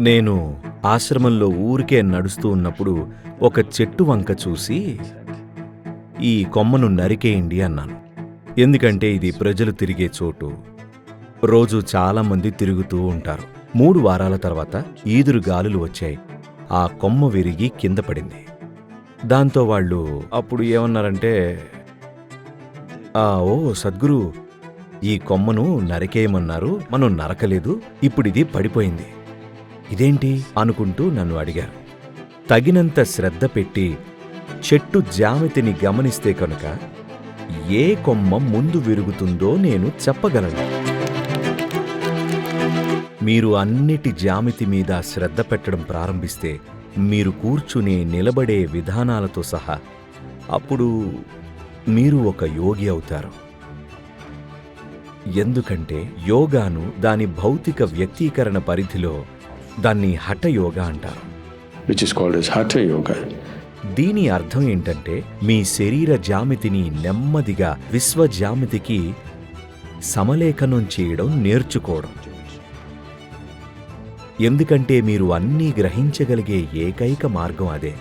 నేను ఆశ్రమంలో ఊరికే నడుస్తూ ఉన్నప్పుడు ఒక చెట్టు వంక చూసి ఈ కొమ్మను నరికేయండి అన్నాను. ఎందుకంటే ఇది ప్రజలు తిరిగే చోటు. రోజు చాలామంది తిరుగుతూ ఉంటారు. మూడు వారాల తర్వాత ఈదురు గాలులు వచ్చాయి. ఆ కొమ్మ విరిగి కింద పడింది. దాంతో వాళ్ళు అప్పుడు ఏమన్నారంటే "ఆ, ఓ సద్గురు ఈ కొమ్మను నరికేయమన్నారు. మనం నరకలేదు. ఇప్పుడిది పడిపోయింది. ఇదేంటి? అనుకుంటూ నన్ను అడిగారు. తగినంత శ్రద్ధ పెట్టి చెట్టు జామితిని గమనిస్తే కనుక ఏ కొమ్మ ముందు విరుగుతుందో నేను చెప్పగలను. మీరు అన్నిటి జామితి మీద శ్రద్ధ పెట్టడం ప్రారంభిస్తే మీరు కూర్చునే నిలబడే విధానాలతో సహా అప్పుడు మీరు ఒక యోగి అవుతారు. ఎందుకంటే యోగాను దాని భౌతిక వ్యక్తీకరణ పరిధిలో దాన్ని హఠయోగా అంటారు. Which is called as Hatha Yoga. దీని అర్థం ఏంటంటే మీ శరీర జామితిని నెమ్మదిగా విశ్వ జామితికి సమలేఖనం చేయడం నేర్చుకోవడం. ఎందుకంటే మీరు అన్నీ గ్రహించగలిగే ఏకైక మార్గం అదే.